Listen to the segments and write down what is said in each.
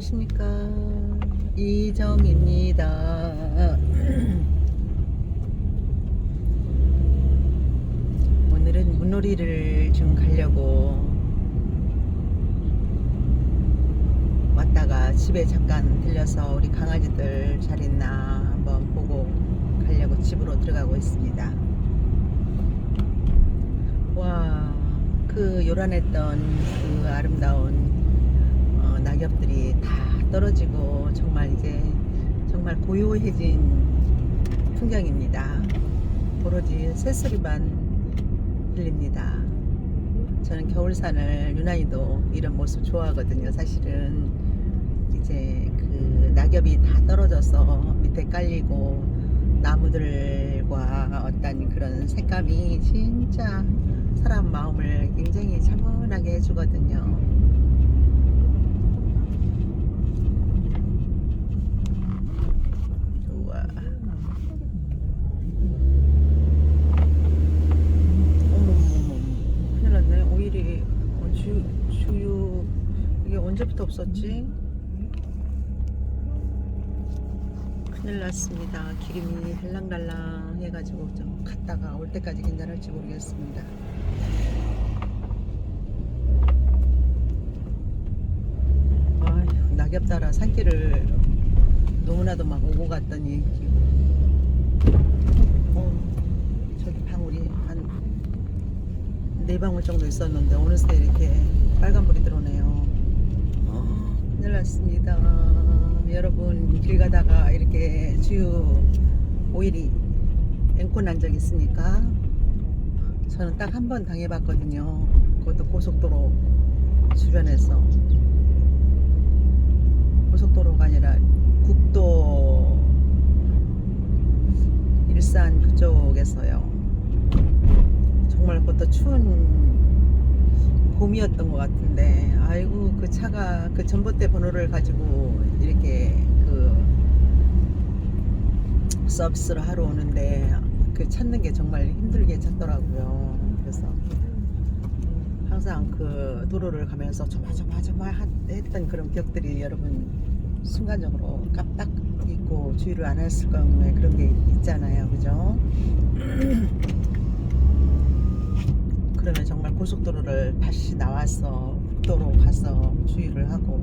안녕하십니까. 이정입니다. 오늘은 물놀이를 좀 가려고 왔다가 집에 잠깐 들려서 우리 강아지들 잘 있나 한번 보고 가려고 집으로 들어가고 있습니다. 와 그 요란했던 그 아름다운 어, 낙엽들이 다 떨어지고 정말 이제 정말 고요해진 풍경입니다. 오로지 새소리만 들립니다. 저는 겨울산을 유난히도 이런 모습 좋아하거든요. 사실은 이제 그 낙엽이 다 떨어져서 밑에 깔리고 나무들과 어떤 그런 색감이 진짜 사람 마음을 굉장히 차분하게 해주거든요. 우와. 어머머머. 큰일 났네. 오일이 어, 주, 주유 이게 언제부터 없었지? 큰일 났습니다. 기름이 달랑달랑 해가지고 좀 갔다가 올 때까지 괜찮을지 모르겠습니다. 아휴, 낙엽 따라 산길을 너무나도 막 오고 갔더니 어, 저기 방울이 한 네 방울 정도 있었는데 어느새 이렇게 빨간불이 들어오네요. 어, 큰일 났습니다. 여러분 길 가다가 이렇게 주유 오일이 앵콜 난적 있습니까? 저는 딱 한 번 당해봤거든요. 그것도 고속도로 주변에서 고속도로가 아니라 국도 일산 그쪽에서요. 정말 그것도 추운 봄이었던 것 같은데, 아이고 그 차가 그 전봇대 번호를 가지고 이렇게 그 서비스를 하러 오는데 그 찾는 게 정말 힘들게 찾더라고요. 그래서 항상 그 도로를 가면서 조마조마조마 했던 그런 기억들이 여러분 순간적으로 깜딱 잊고 주의를 안 했을 경우에 그런 게 있잖아요. 그죠? 그러면 정말 고속도로를 다시 나와서 국도로 가서 주의를 하고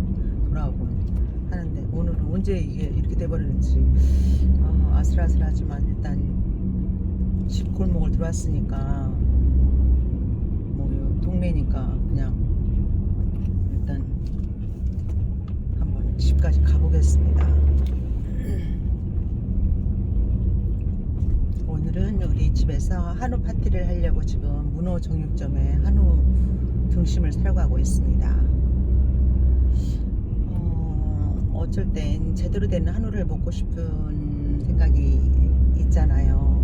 돌아오고 하는데 오늘은 언제 이게 이렇게 돼버리는지 아, 아슬아슬하지만 일단 집 골목을 들어왔으니까 뭐요 동네니까 그냥 일단 한번 집까지 가보겠습니다. 오늘은 우리 집에서 한우 파티를 하려고 지금 문어 정육점에 한우 등심을 사러 가고 있습니다. 어, 어쩔 땐 제대로 된 한우를 먹고 싶은 생각이 있잖아요.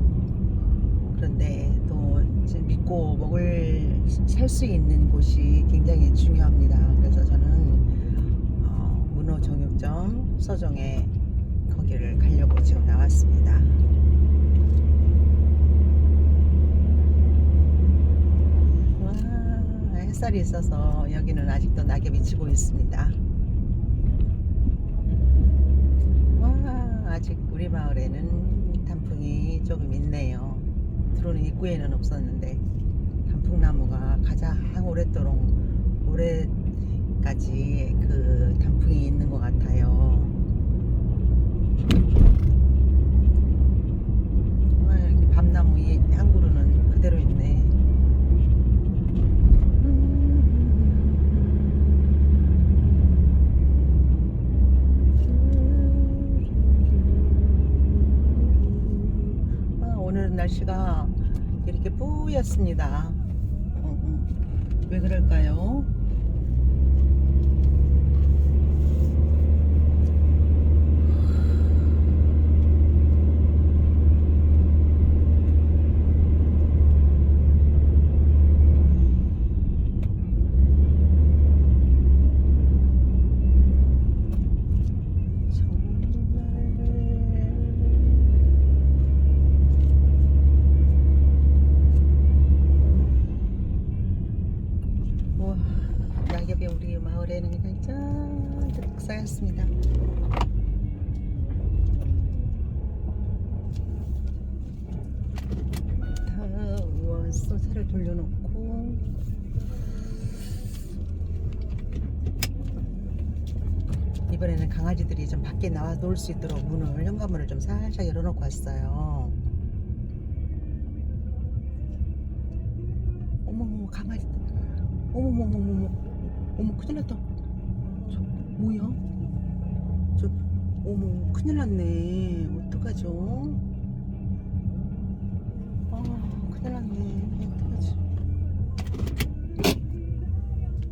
그런데 또 믿고 먹을 살 수 있는 곳이 굉장히 중요합니다. 그래서 저는 어, 문어 정육점 서정에 거기를 가려고 지금 나왔습니다. 와, 햇살이 있어서 여기는 아직도 낙엽이 지고 있습니다. 와, 아직 우리 마을에는 단풍이 조금 있네요. 들어오는 입구에는 없었는데 단풍나무가 가장 오랫도록 올해까지 그 단풍이 있는 것 같아요. 와, 여기 밤나무 이- 한 그루는 그대로 있네. 아, 오늘은 날씨가 이렇게 뿌였습니다. 어, 어. 왜 그럴까요? 쌓였습니다. 더워서 차를 돌려놓고 이번에는 강아지들이 좀 밖에 나와 놀 수 있도록 문을 현관문을 좀 살짝 열어놓고 왔어요. 어머머 강아지 어머머머머머 어머 큰일 났다. 뭐야? 저 어머 큰일 났네. 어떡하죠? 아 큰일 났네.